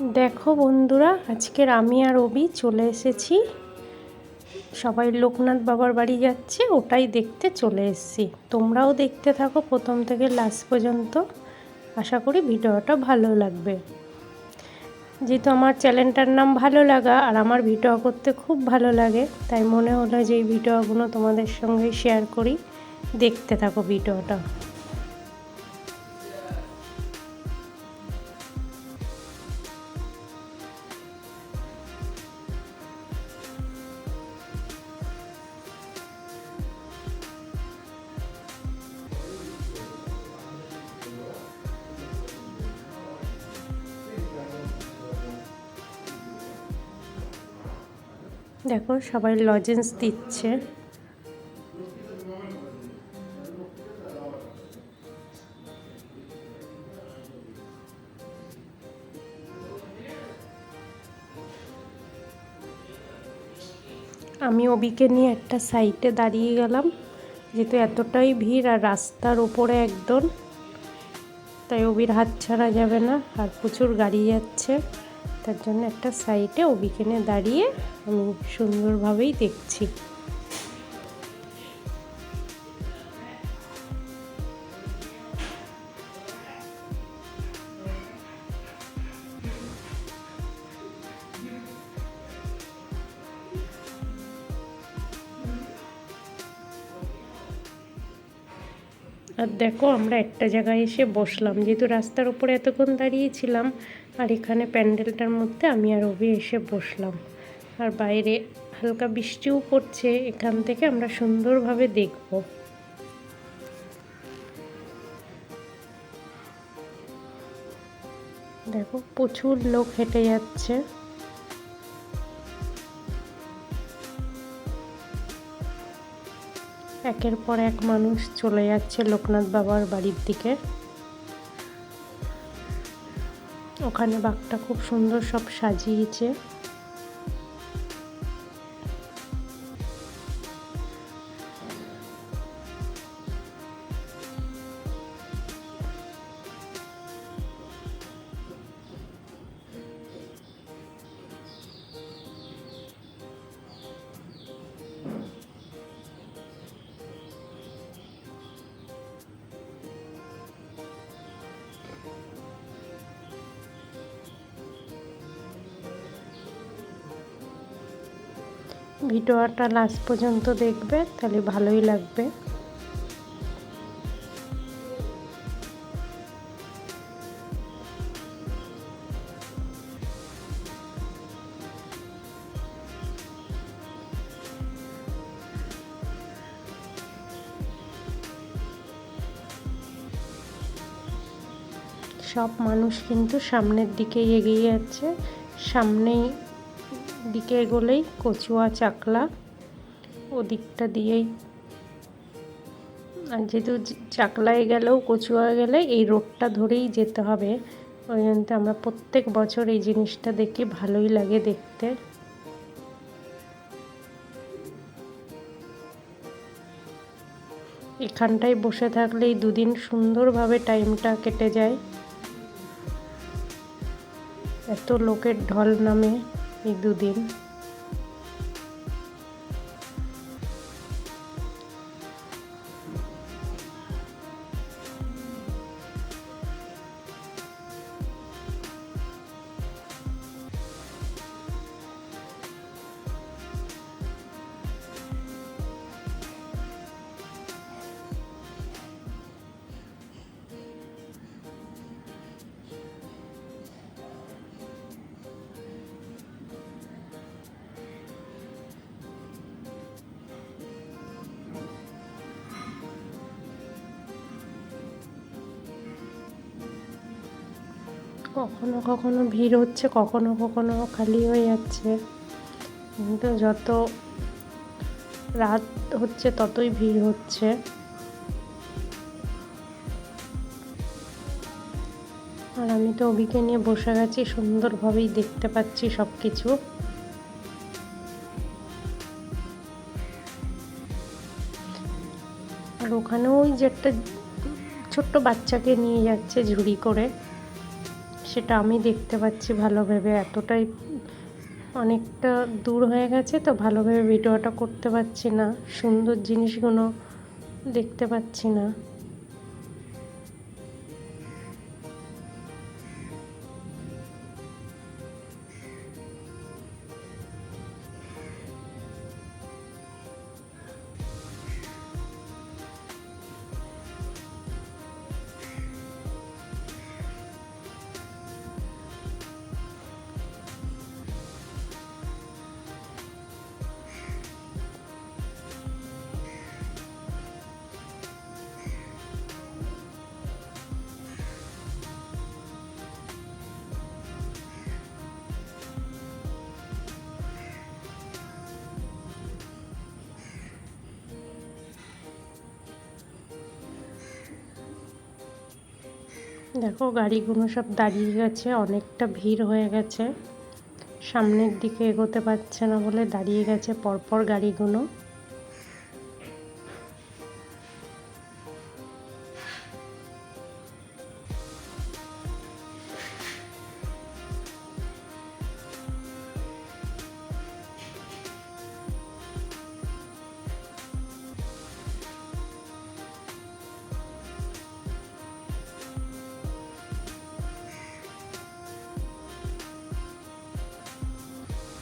দেখো বন্ধুরা, আজকের আমি আর অবি চলে এসেছি। সবাই লোকনাথ বাবার বাড়ি যাচ্ছে, ওটাই দেখতে চলে এসেছি। তোমরাও দেখতে থাকো প্রথম থেকে লাস্ট পর্যন্ত। আশা করি ভিডিওটা ভালো লাগবে। যেহেতু আমার চ্যানেলটার নাম ভালো লাগা আর আমার ভিডিও করতে খুব ভালো লাগে, তাই মনে হলো যে এই ভিডিওগুলো তোমাদের সঙ্গে শেয়ার করি। দেখতে থাকো ভিডিওটা। দেখো, সবাই লজেন্স দিচ্ছে। আমি অবিকে নিয়ে একটা সাইডে দাঁড়িয়ে গেলাম, যেহেতু এতটাই ভিড় আর রাস্তার ওপরে একদম, তাই অবির হাত ছাড়া যাবে না, আর প্রচুর গাড়ি যাচ্ছে। তার জন্য একটা সাইডে অবিকে নিয়ে দাঁড়িয়ে আমি সুন্দরভাবেই দেখছি। আর দেখো আমরা একটা জায়গায় এসে বসলাম। যেহেতু রাস্তার উপরে এতক্ষণ দাঁড়িয়েছিলাম আর এখানে প্যান্ডেলটার মধ্যে আমি আর অভি এসে বসলাম। আর বাইরে হালকা বৃষ্টিও পড়ছে, এখান থেকে আমরা সুন্দরভাবে দেখব। দেখো, প্রচুর লোক হেঁটে যাচ্ছে। একের পর এক মানুষ চলে যাচ্ছে লোকনাথ বাবার বাড়ির দিকে। ওখানে বাঘটা খুব সুন্দর সব সাজিয়েছে। ভিডিওটা লাস্ট পর্যন্ত দেখবে, তাহলে ভালোই লাগবে। সব মানুষ কিন্তু সামনের দিকেই এগিয়ে যাচ্ছে, সামনেই দিকে এগোলেই কচুয়া, চাকলা ওদিকটা দিয়েই। আর যেহেতু চাকলায় গেলেও কচুয়া গেলে এই রোডটা ধরেই যেতে হবে। ওই জন্য আমরা প্রত্যেক বছর এই জিনিসটা দেখি, ভালোই লাগে দেখতে। এখানটায় বসে থাকলেই দুদিন সুন্দরভাবে টাইমটা কেটে যায়। এত লোকের ঢল নামে। এই দুদিন। কখনো কখনো ভিড় হচ্ছে, কখনো কখনো খালি হয়ে যাচ্ছে। কিন্তু যত রাত হচ্ছে, ততই ভিড় হচ্ছে। আর আমি তো অভিকে নিয়ে বসে গেছি সুন্দরভাবেই দেখতে পাচ্ছি সব কিছু আর ওখানে ওই যে একটা ছোট্ট বাচ্চাকে নিয়ে যাচ্ছে ঝুড়ি করে। সেটা আমি দেখতে পাচ্ছি ভালোভাবে। এতটাই অনেকটা দূর হয়ে গেছে তো ভালোভাবে ভিডিওটা করতে পারছি না। সুন্দর জিনিসগুলো দেখতে পাচ্ছি না। দেখো গাড়িগুলো সব দাঁড়িয়ে গেছে, অনেকটা ভিড় হয়ে গেছে। সামনের দিকে এগোতে পারছে না বলে দাঁড়িয়ে গেছে পরপর গাড়িগুলো।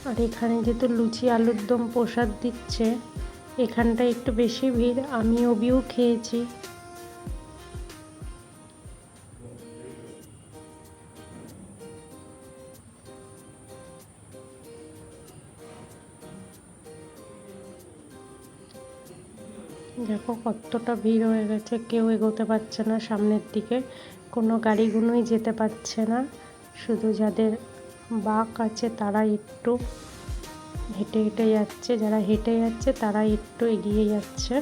আর এখানে যেহেতু লুচি, আলুর দম প্রসাদ দিচ্ছে, এখানটায় একটু বেশি ভিড় আমি অবিও খেয়েছি। দেখো কতটা ভিড় হয়ে গেছে, কেউ এগোতে পারছে না সামনের দিকে, কোনো গাড়িগুলোই যেতে পারছে না, শুধু যাদের বাঁক আছে তারা একটু হেঁটে হেঁটে যাচ্ছে যারা হেঁটে যাচ্ছে তারা একটু এগিয়ে যাচ্ছে।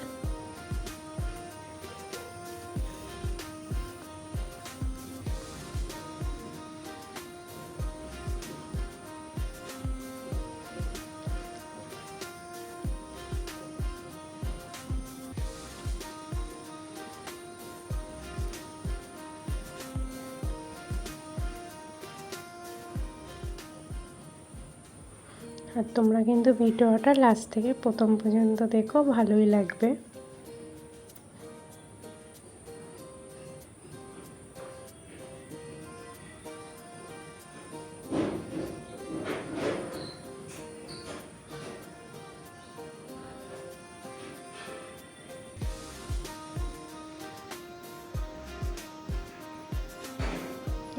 আর তোমরা কিন্তু ভিডিওটা লাস্ট থেকে প্রথম পর্যন্ত দেখো, ভালোই লাগবে।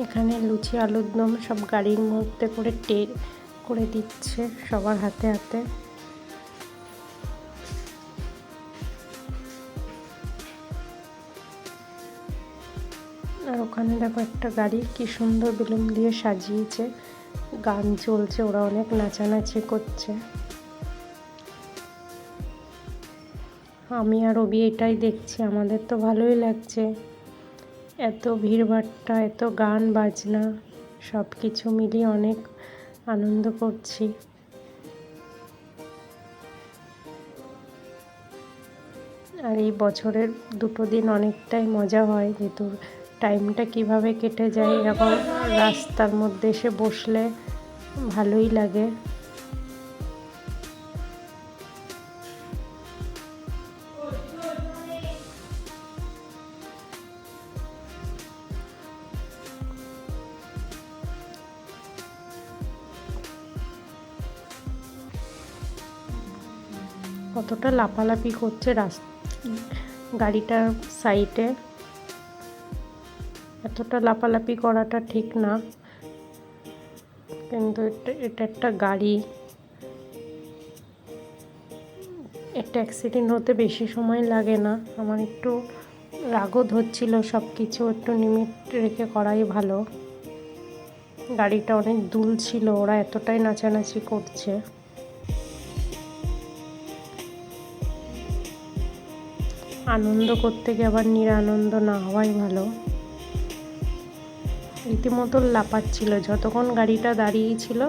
এখানে লুচি আলুর দম সব গাড়ির মধ্যে করে টে করে দিচ্ছে সবার হাতে হাতে। আর ওখানে দেখো একটা গাড়ি কি সুন্দর বেলুন দিয়ে সাজিয়েছে। গান চলছে, ওরা অনেক নাচানাচি করছে। আমি আর রবি এটাই দেখছি, আমাদের তো ভালোই লাগছে। এত ভিড়ভাট্টা এত গান বাজনা সব কিছু মিলিয়ে অনেক আনন্দ করছি। আর এই বছরের দুটো দিন অনেকটাই মজা হয়, যেহেতু টাইমটা কীভাবে কেটে যায় এরকম রাস্তার মধ্যে এসে বসলে ভালোই লাগে। লাপালাপি করছে রাস্তা, গাড়িটার সাইডে। এতটা লাপালাপি করাটা ঠিক না, কিন্তু এটা একটা গাড়ি। একটা অ্যাক্সিডেন্ট হতে বেশি সময় লাগে না। আমার একটু রাগও ধরছিল সব কিছু একটু লিমিট রেখে করাই ভালো। গাড়িটা অনেক দুল ছিল, ওরা এতটাই নাচানাচি করছে। আনন্দ করতে গিয়ে আবার নিরানন্দ না হওয়াই ভালো। রীতিমতো লাপাচ্ছিল যতক্ষণ গাড়িটা দাঁড়িয়েছিল,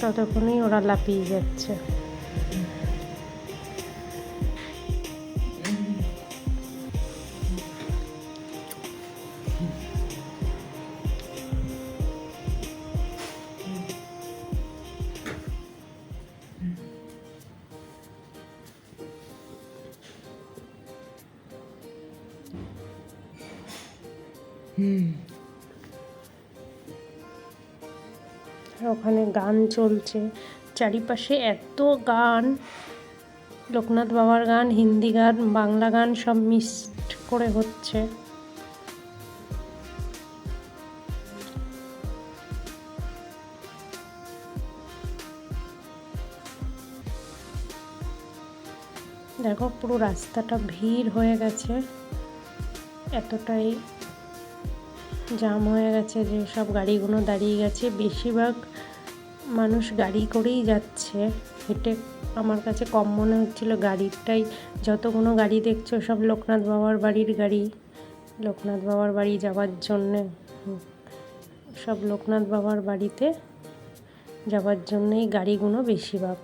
ততক্ষণই ওরা লাপিয়ে যাচ্ছে। ওখানে গান চলছে। চারিপাশে এত গান। লোকনাথ বাবার গান, হিন্দি গান, বাংলা গান সব মিক্সড করে হচ্ছে। দেখো পুরো রাস্তাটা ভিড় হয়ে গেছে। এতটাই জাম হয়ে গেছে যে সব গাড়িগুলো দাঁড়িয়ে গেছে। বেশিরভাগ মানুষ গাড়ি করেই যাচ্ছে। হেঁটে আমার কাছে কম মনে হচ্ছিল গাড়িরটাই যতগুলো গাড়ি দেখছ সব লোকনাথ বাবার বাড়ির গাড়ি। লোকনাথ বাবার বাড়ি যাওয়ার জন্যে, সব লোকনাথ বাবার বাড়িতে যাওয়ার জন্যেই গাড়িগুলো বেশিরভাগ।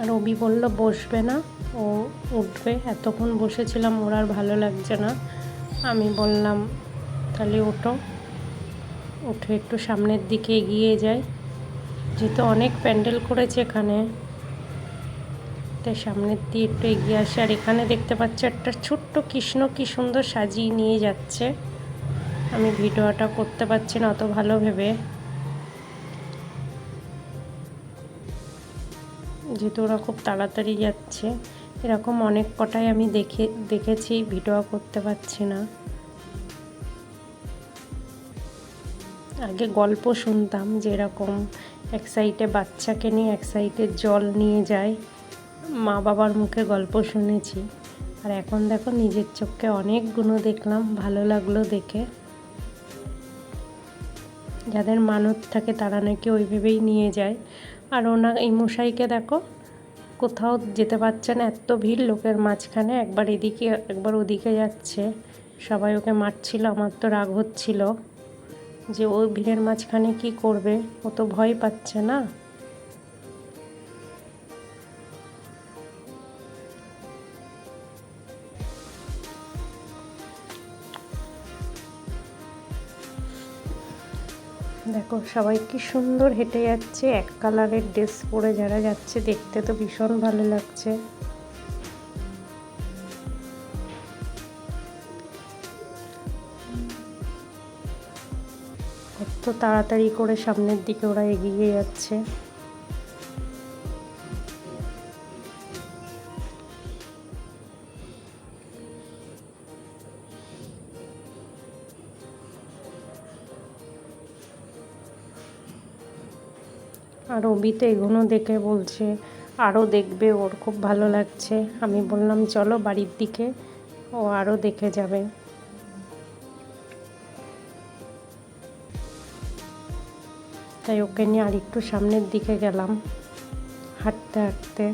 আর অবি বলল, বসবে না। ও উঠবে। এতক্ষণ বসেছিলাম, ওর আর ভালো লাগছে না। আমি বললাম, তাহলে ওঠো। উঠে একটু সামনের দিকে এগিয়ে যাই। যেহেতু অনেক প্যান্ডেল করেছে এখানে, তাই সামনের দিয়ে একটু এগিয়ে আসে। আর এখানে দেখতে পাচ্ছি, একটা ছোট্ট কৃষ্ণ কি সুন্দর সাজিয়ে নিয়ে যাচ্ছে। আমি ভিডিওটা করতে পারছি না অত ভালো ভেবে। যেহেতু ওরা খুব তাড়াতাড়ি যাচ্ছে, এরকম অনেক কটাই আমি দেখে, দেখেছি, ভিডিও করতে পারছি না। আগে গল্প শুনতাম যে এরকম এক সাইডে বাচ্চাকে নিয়ে, এক সাইডে জল নিয়ে যায়। মা বাবার মুখে গল্প শুনেছি। আর এখন দেখো নিজের চোখে অনেকগুলো দেখলাম, ভালো লাগল দেখে। যাদের মানত থাকে তারা নাকি ওইভাবেই নিয়ে যায়। আর ওনা এই মশাইকে দেখো কোথাও যেতে পারছে না, এত ভিড় লোকের মাঝখানে। একবার এদিকে, একবার ওদিকে যাচ্ছে। সবাই ওকে মারছিল, আমার তো রাগ হচ্ছিল যে ও ভিড়ের মাঝখানে কি করবে? ও তো ভয় পাচ্ছে না। দেখো, সবাই কি সুন্দর হেঁটে যাচ্ছে। এক কালারের ড্রেস পরে যারা যাচ্ছে, দেখতে তো ভীষণ ভালো লাগছে। কত তাড়াতাড়ি করে সামনের দিকে ওরা এগিয়ে যাচ্ছে। আর তো এগুলো দেখে বলছে আরও দেখবে, ওর খুব ভালো লাগছে। আমি বললাম, চলো বাড়ির দিকে, ও আরও দেখে যাবে। তাই ওকে নিয়ে আর একটু সামনের দিকে গেলাম, হাঁটতে হাঁটতে।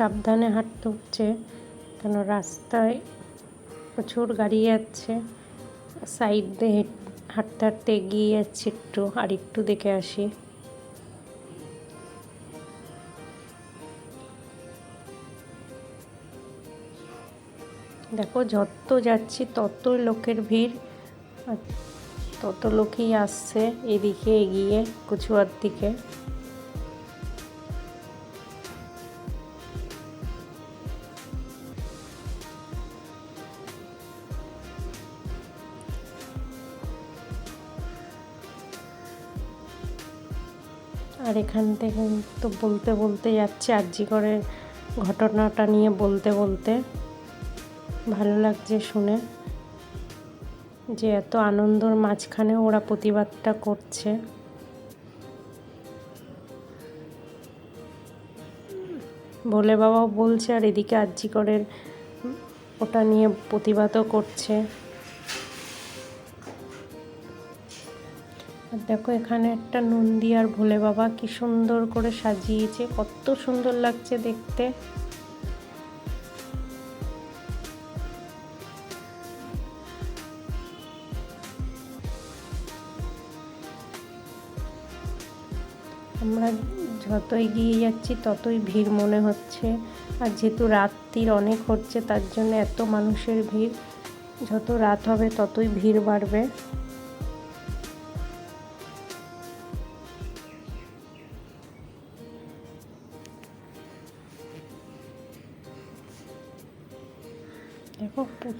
সাবধানে হাঁটতে হচ্ছে, কেন রাস্তায় প্রচুর গাড়ি যাচ্ছে সাইড দিয়ে হাঁটতে হাঁটতে এগিয়ে যাচ্ছে একটু, আর একটু দেখে আসি। দেখো, যত যাচ্ছি তত লোকের ভিড় তত লোকই আসছে এদিকে এগিয়ে, কুচুয়ার দিকে। এখান থেকে তো বলতে বলতে যাচ্ছে আর্জি করে ঘটনাটা নিয়ে বলতে বলতে। ভালো লাগছে শুনে যে এত আনন্দর মাঝখানে ওরা প্রতিবাদটা করছে। ভোলে বাবাও বলছে আর এদিকে আর্যিকরের ওটা নিয়ে প্রতিবাদও করছে। আর দেখো, এখানে একটা নন্দী আর ভোলে বাবা কি সুন্দর করে সাজিয়েছে, কত সুন্দর লাগছে দেখতে। আমরা যতই গিয়ে যাচ্ছি, ততই ভিড় মনে হচ্ছে। আর যেহেতু রাত্রির অনেক হচ্ছে, তার জন্য এত মানুষের ভিড়। যত রাত হবে, ততই ভিড় বাড়বে।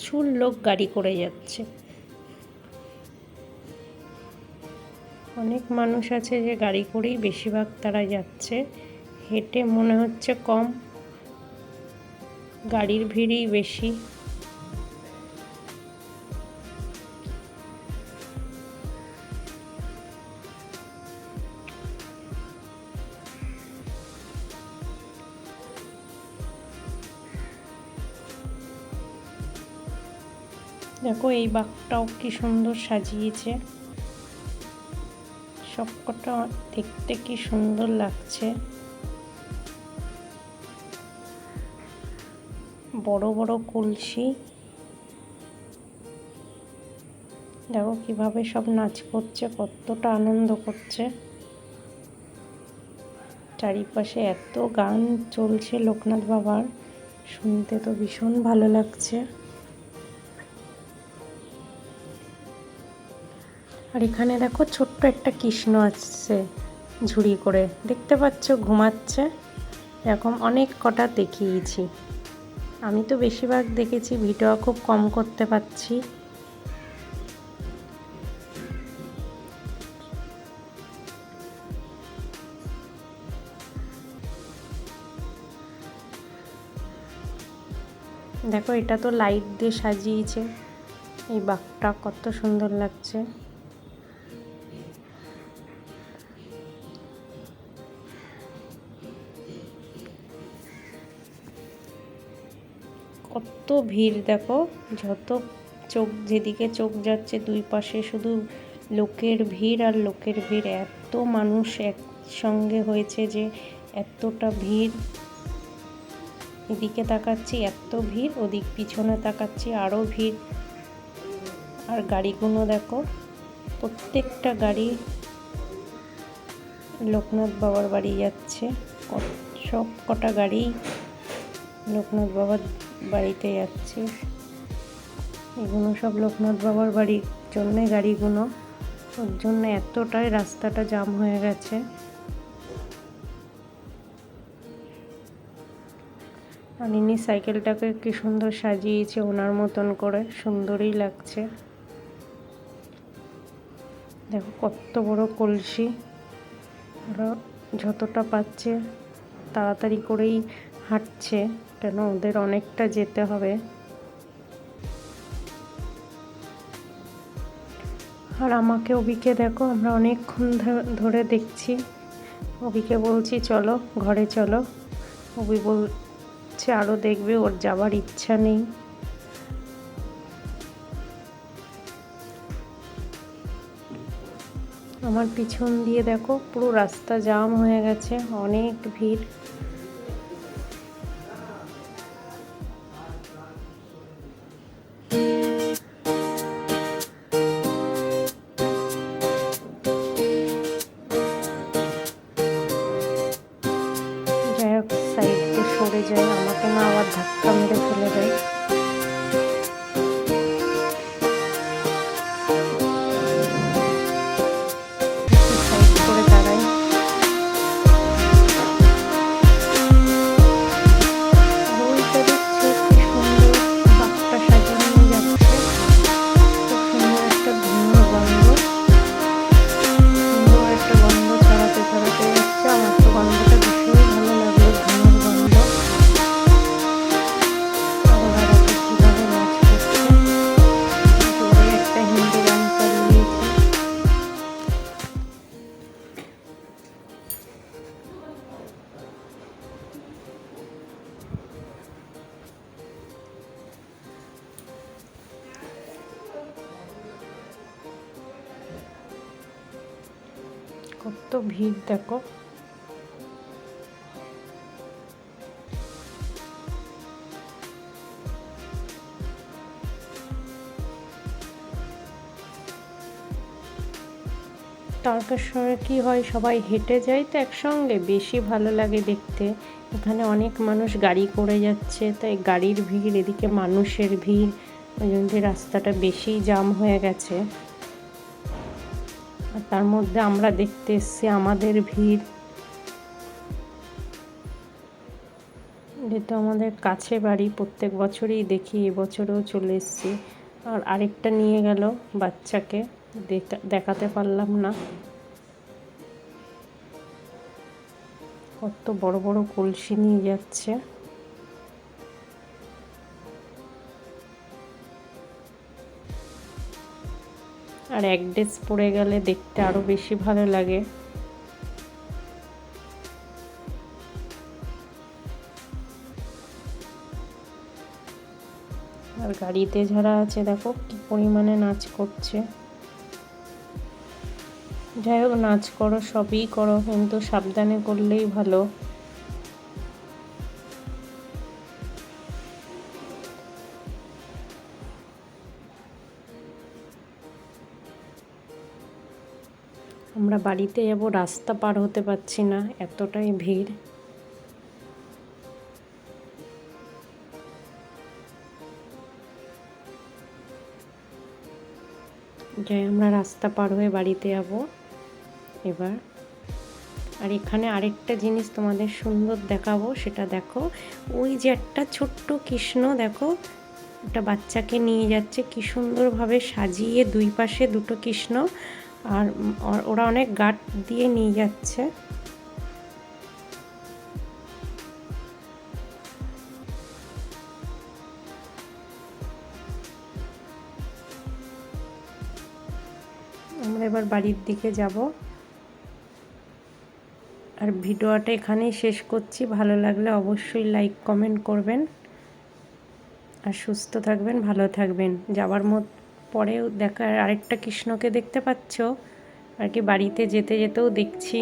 প্রচুর লোক গাড়ি করে যাচ্ছে। অনেক মানুষ আছে যে গাড়ি করেই বেশিরভাগ তারা যাচ্ছে। হেঁটে মনে হচ্ছে কম। গাড়ির ভিড়ই বেশি। দেখো এই বাঘটাও কি সুন্দর সাজিয়েছে। সবকটা দেখতে কি সুন্দর লাগছে। বড় বড় কলসি। দেখো কীভাবে সব নাচ করছে, কতটা আনন্দ করছে। চারিপাশে এত গান চলছে লোকনাথ বাবার, শুনতে তো ভীষণ ভালো লাগছে। আর এখানে দেখো ছোট্ট একটা কৃষ্ণ আসছে ঝুড়ি করে। দেখতে পাচ্ছ? ঘুমাচ্ছে। এরকম অনেক কটা দেখিয়েছি। আমি তো বেশিরভাগ দেখেছি, ভিডিও খুব কম করতে পারছি। দেখো, এটা তো লাইট দিয়ে সাজিয়েছে। এই বাঘটা কত সুন্দর লাগছে। ভিড় দেখো, যত চোখ, যেদিকে চোখ যাচ্ছে দুই পাশে শুধু লোকের ভিড় আর লোকের ভিড়। এত মানুষ একসঙ্গে হয়েছে যে এতটা ভিড়। এদিকে তাকাচ্ছি, এত ভিড়, ওদিক পিছনে তাকাচ্ছি আরও ভিড়। আর গাড়িগুলো দেখো, প্রত্যেকটা গাড়ি লোকনাথ বাবার বাড়ি যাচ্ছে। সব কটা গাড়ি লোকনাথ বাবার বাড়িতে যাচ্ছি। এগুলো সব লোকনাথ বাবার বাড়ির জন্যে গাড়িগুলো ওর জন্য এতটাই রাস্তাটা জাম হয়ে গেছে। আর সাইকেলটাকে কি সুন্দর সাজিয়েছে ওনার মতন করে। সুন্দরই লাগছে। দেখো কত বড় কলসি। ওরা যতটা পাচ্ছে, তাড়াতাড়ি করেই হাঁটছে। কেন ওদের অনেকটা যেতে হবে। আর আমাকে অবিকে দেখো, আমরা অনেকক্ষণ ধরে দেখছি। অবিকে বলছি, চলো, ঘরে চলো। অবি বলছে আরও দেখবে, ওর যাবার ইচ্ছা নেই। আমার পিছন দিয়ে দেখো, পুরো রাস্তা জাম হয়ে গেছে, অনেক ভিড়। ভিড় দেখো। তারকেশ্বরে কি হয়, সবাই হেঁটে যায় তো একসঙ্গে, বেশি ভালো লাগে দেখতে। এখানে অনেক মানুষ গাড়ি করে যাচ্ছে, তাই গাড়ির ভিড়, এদিকে মানুষের ভিড়। ওই জন্য রাস্তাটা বেশি জাম হয়ে গেছে। আর তার মধ্যে আমরা দেখতে এসছি আমাদের ভিড়। যেহেতু আমাদের কাছে বাড়ি, প্রত্যেক বছরই দেখি, এবছরেও চলে এসেছি। আর আরেকটা নিয়ে গেল বাচ্চাকে দেখাতে পারলাম না। কত বড় বড় কলসি নিয়ে যাচ্ছে। আর এক ড্রেস পরে গেলে দেখতে আরও বেশি ভালো লাগে। আর গাড়িতে যারা আছে, দেখো কি পরিমাণে নাচ করছে। যাই হোক, নাচ করো, সবই করো, কিন্তু সাবধানে করলেই ভালো। বাড়িতে যাব, রাস্তা পার হতে পারছি না, এতটাই ভিড়। যাই, আমরা রাস্তা পার হয়ে বাড়িতে যাব এবার। আর এখানে আরেকটা জিনিস তোমাদের সুন্দর দেখাবো, সেটা দেখো, ওই যে একটা ছোট্ট কৃষ্ণ, দেখো, একটা বাচ্চাকে নিয়ে যাচ্ছে, কি সুন্দরভাবে সাজিয়ে দুই পাশে দুটো কৃষ্ণ। আর ওরা অনেক গাট দিয়ে নিয়ে যাচ্ছে। আমরা এবার বাড়ির দিকে যাব। আর ভিডিওটা এখানেই শেষ করছি। ভালো লাগলে অবশ্যই লাইক কমেন্ট করবেন। আর সুস্থ থাকবেন, ভালো থাকবেন। যাবার মত পরেও দেখার আরেকটা কৃষ্ণকে দেখতে পাচ্ছ। আর কি বাড়িতে যেতে যেতেও দেখছি।